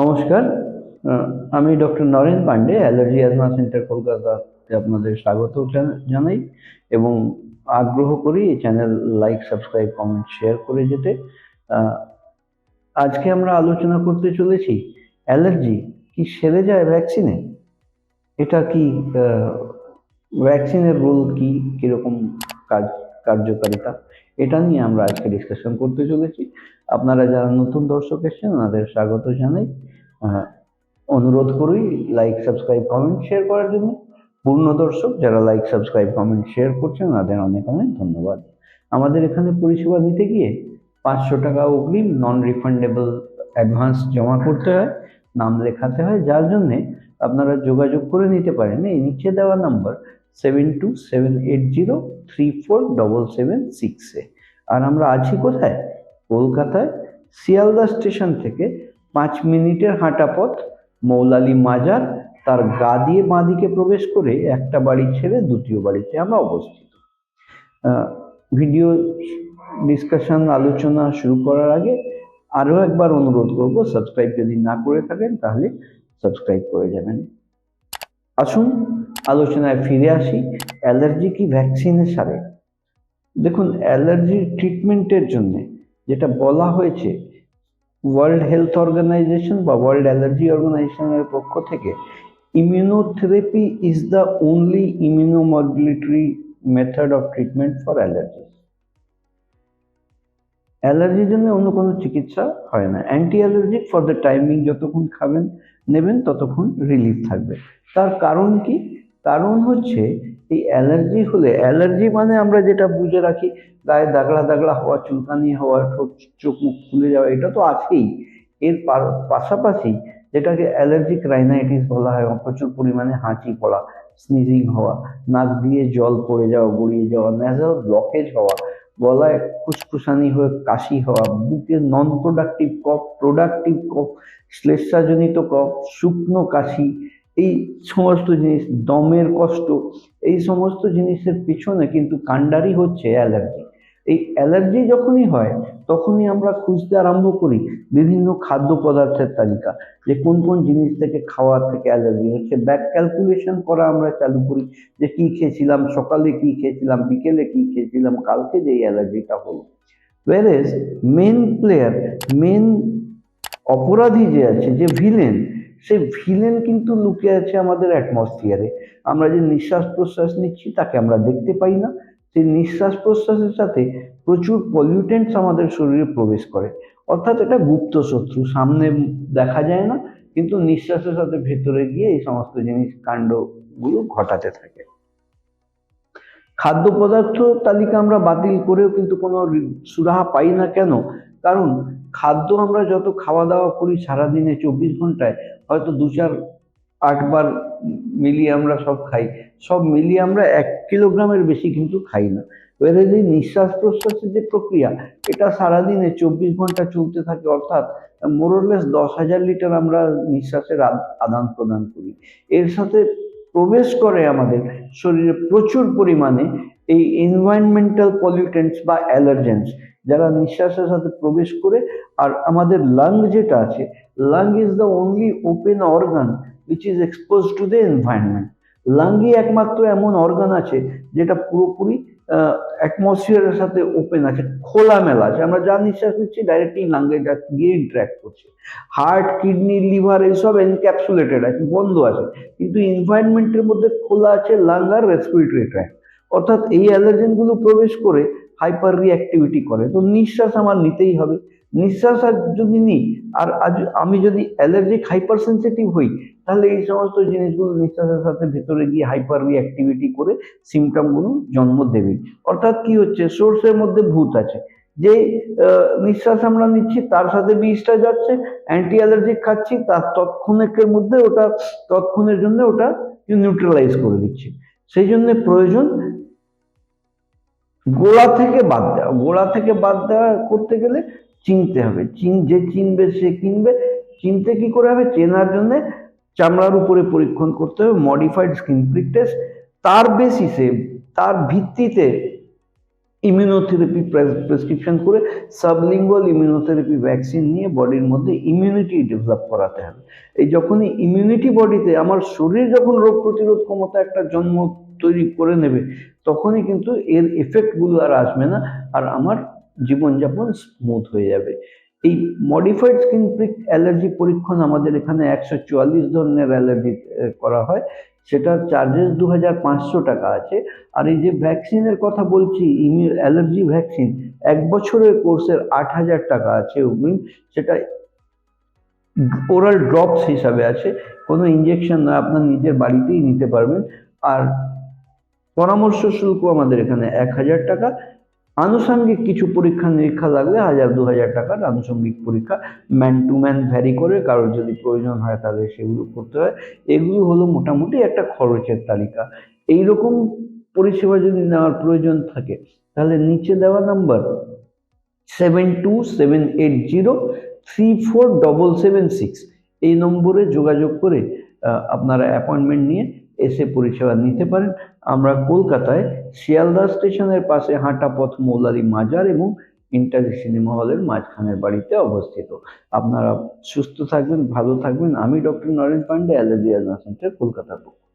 নমস্কার। আমি doctor Naren Pandey, allergy asthma centre কলকাতাতে আপনাদের স্বাগত জান- জানাই এবং আগ্রহ করি এই channel like, subscribe, comment, share করে যেতে। আজকে আমরা আলোচনা করতে চলেছি অ্যালার্জি কি সেরে যায় ভ্যাকসিনে? এটা কি ভ্যাকসিনের রোল কি, কীরকম কাজ, কার্যকারিতা? এটা নিয়ে আমরা আজকে ডিসকাশন করতে চলেছি। আপনারা যারা নতুন দর্শক এসেছেন, ওনাদের স্বাগত জানাই। অনুরোধ করি লাইক সাবস্ক্রাইব কমেন্ট শেয়ার করার জন্য। পূর্ণ দর্শক, যারা লাইক সাবস্ক্রাইব কমেন্ট শেয়ার করছেন, ওনাদের অনেক অনেক ধন্যবাদ। আমাদের এখানে পরিষেবা নিতে গিয়ে পাঁচশো টাকা অগ্রিম নন রিফান্ডেবল অ্যাডভান্স জমা করতে হয়, নাম লেখাতে হয়, যার জন্যে আপনারা যোগাযোগ করে নিতে পারেন। এই নিচে দেওয়া number seven two seven eight zero three four double seven সিক্সে আর আমরা আছি কোথায়? কলকাতায় শিয়ালদা স্টেশন থেকে পাঁচ মিনিটের হাঁটা পথ, মৌলালি মাজার, তার গা দিয়ে বাঁ দিকে প্রবেশ করে একটা বাড়ি ছেড়ে দ্বিতীয় বাড়িতে আমরা অবস্থিত। ভিডিও ডিসকাশন আলোচনা শুরু করার আগে আরও একবার অনুরোধ করব সাবস্ক্রাইব যদি না করে থাকেন তাহলে সাবস্ক্রাইব করে যাবেন। আসুন, আলোচনায় ফিরে আসি, অ্যালার্জি কি ভ্যাকসিনে সারে? দেখুন অ্যালার্জির ট্রিটমেন্টের জন্য যেটা বলা হয়েছে ওয়ার্ল্ড হেলথ অর্গানাইজেশন বা ওয়ার্ল্ড অ্যালার্জি অর্গানাইজেশনের পক্ষ থেকে immunotherapy is the only immunomodulatory method of treatment for allergy অ্যালার্জির জন্য অন্য কোনো চিকিৎসা হয় না। Anti allergic for the timing যতক্ষণ খাবেন, নেবেন, ততক্ষণ রিলিফ থাকবে। তার কারণ কি? কারণ হচ্ছে এই অ্যালার্জি হলে, অ্যালার্জি মানে আমরা যেটা বুঝে রাখি, গায়ে দাগড়া দাগড়া হওয়া, চুলকানি হওয়া, ঠোঁট, চোখ মুখ ফুলে যাওয়া, এটা তো আছেই। এর পাশাপাশি যেটাকে অ্যালার্জিক রাইনাইটিস বলা হয়, প্রচুর পরিমাণে হাঁচি পড়া স্নিজিং হওয়া, নাক দিয়ে জল পড়ে যাওয়া, গড়িয়ে যাওয়া ন্যাজাল ব্লকেজ হওয়া, গলায় খুসখুসানি হয়ে কাশি হওয়া, বুকে নন প্রোডাক্টিভ কফ প্রোডাক্টিভ কফ শ্লেষাজনিত কফ শুকনো কাশি এই সমস্ত জিনিস, দমের কষ্ট, এই সমস্ত জিনিসের পিছনে কিন্তু কাণ্ডারি হচ্ছে অ্যালার্জি। এই অ্যালার্জি যখনই হয়, তখনই আমরা খুঁজতে আরম্ভ করি বিভিন্ন খাদ্য পদার্থের তালিকা, যে কোন কোন জিনিস থেকে খাওয়া থেকে অ্যালার্জি হচ্ছে। ব্যাক ক্যালকুলেশন করা আমরা চালু করি যে কি খেয়েছিলাম, সকালে কি খেয়েছিলাম, বিকেলে কি খেয়েছিলাম, কালকে যে অ্যালার্জিটা হলো। ওয়ারেজ মেন প্লেয়ার মেন অপরাধী যে আছে, যে ভিলেন সেই ভিলেন কিন্তু লুকিয়ে আছে আমাদের অ্যাটমসফিয়ারে আমরা যে নিঃশ্বাস প্রশ্বাস নিচ্ছি, তাকে আমরা দেখতে পাই না। সেই নিঃশ্বাস প্রশ্বাসের সাথে প্রচুর পলিউটেন্টস আমাদের শরীরে প্রবেশ করে। অর্থাৎ এটা গুপ্ত শত্রু, সামনে দেখা যায় না, কিন্তু নিঃশ্বাসের সাথে ভেতরে গিয়ে এই সমস্ত জিনিস, কাণ্ডগুলো ঘটাতে থাকে। খাদ্য পদার্থ তালিকা আমরা বাতিল করেও কিন্তু কোনো সুরাহা পাই না কেন? কারণ খাদ্য আমরা যত খাওয়া দাওয়া করি সারাদিনে চব্বিশ ঘন্টায়, হয়তো দু চার আটবার মিলিয়ে আমরা সব খাই। সব মিলিয়ে আমরা এক কিলোগ্রামের বেশি কিন্তু খাই না। এবারে যে নিঃশ্বাস প্রশ্বাসের যে প্রক্রিয়া, এটা সারাদিনে চব্বিশ ঘণ্টা চলতে থাকে, অর্থাৎ মোরলেস দশ হাজার লিটার আমরা নিঃশ্বাসের আদান প্রদান করি। এর সাথে প্রবেশ করে আমাদের শরীরে প্রচুর পরিমাণে এই এনভায়রনমেন্টাল পলিউটেন্টস বা অ্যালার্জেন্স যারা নিঃশ্বাসের সাথে প্রবেশ করে, আর আমাদের লাং যেটা আছে lung is the only open organ which is expose to the environment লাঙ্গই একমাত্র এমন অর্গান আছে যেটা পুরোপুরি অ্যাটমসফিয়ারের সাথে ওপেন আছে, খোলামেলা আছে। আমরা যা নিঃশ্বাস নিচ্ছি ডাইরেক্টলি লাঙ্গে গিয়ে ইন্টারাক্ট করছে। হার্ট কিডনি লিভার এইসব এনক্যাপসুলেটেড আছে, বন্ধ আছে। কিন্তু এনভায়রনমেন্টের মধ্যে খোলা আছে লাং আর রেসপিরেটরি ট্র্যাক অর্থাৎ এই অ্যালার্জেনগুলো প্রবেশ করে হাইপার রিঅ্যাক্টিভিটি করে। তো নিঃশ্বাস আমার নিতেই হবে। নিঃশ্বাস আর যদি নিই, আর আজ আমি যদি অ্যালার্জিক হাইপার সেন্সিটিভ হই, তাহলে এই সমস্ত জিনিসগুলো নিঃশ্বাসের সাথে ভেতরে গিয়ে হাইপার রিঅ্যাক্টিভিটি করে সিমটমগুলো জন্ম দেবে অর্থাৎ কি হচ্ছে? সোর্সের মধ্যে ভূত আছে। যে নিঃশ্বাস আমরা নিচ্ছি, তার সাথে বিষটা যাচ্ছে অ্যান্টি অ্যালার্জিক খাচ্ছি, তার তৎক্ষণিকের মধ্যে ওটা, তৎক্ষণের জন্য ওটা নিউট্রালাইজ করে দিচ্ছে। সেই জন্য প্রয়োজন গোলা থেকে বাদ দেওয়া। গোলা থেকে বাদ দেওয়া করতে গেলে চিনতে হবে। চিন, যে চিনবে সে কিনবে। চিনতে কি করে হবে? চেনার জন্য চামড়ার উপরে পরীক্ষণ করতে হবে মডিফাইড স্কিন প্রিক টেস্ট তার বেসিসে তার ভিত্তিতে ইমিউনোথেরাপি প্রেসক্রিপশন করে সাবলিঙ্গুয়াল ইমিউনোথেরাপি ভ্যাকসিন নিয়ে বডির মধ্যে ইমিউনিটি ডেভেলপ করাতে হবে। এই যখনই ইমিউনিটি বডিতে আমার শরীর যখন রোগ প্রতিরোধ ক্ষমতা একটা জন্ম তৈরি করে নেবে, তখনই কিন্তু এর এফেক্টগুলো আর আসবে না আর আমার জীবনযাপন স্মুথ হয়ে যাবে। এই মডিফাইড স্কিন প্রিক অ্যালার্জি পরীক্ষণ আমাদের এখানে একশো চুয়াল্লিশ ধরনের অ্যালার্জি করা হয়। সেটার চার্জেস দু হাজার পাঁচশো টাকা আছে। আর এই যে ভ্যাকসিনের কথা বলছি ইমিউ অ্যালার্জি ভ্যাকসিন এক বছরের কোর্সের আট হাজার টাকা আছে অগ্রিম সেটা ওরাল ড্রপস হিসাবে আছে। কোনো ইঞ্জেকশন না, আপনার নিজের বাড়িতেই নিতে পারবেন। আর পরামর্শ শুল্ক আমাদের এখানে এক হাজার টাকা। আনুষঙ্গিক কিছু পরীক্ষা নিরীক্ষা লাগলে হাজার, দু হাজার টাকার আনুষঙ্গিক পরীক্ষা ম্যান টু ম্যান ভ্যারি করে কারোর যদি প্রয়োজন হয় তাহলে সেগুলো করতে হয়। এগুলো হলো মোটামুটি একটা খরচের তালিকা। এই রকম পরিষেবা যদি নেওয়ার প্রয়োজন থাকে, তাহলে নিচে দেওয়া number seven two seven eight zero three four double seven six এই নম্বরে যোগাযোগ করে আপনারা অ্যাপয়েন্টমেন্ট নিয়ে এসে পরিষেবা নিতে পারেন। আমরা কলকাতায় শিয়ালদা স্টেশনের পাশে হাঁটাপথ মৌলারি মাজার এবং ইন্টারি সিনেমা হলের মাঝখানের বাড়িতে অবস্থিত। আপনারা সুস্থ থাকবেন, ভালো থাকবেন। আমি doctor Naren Pandey allergy centre, কলকাতার পক্ষ।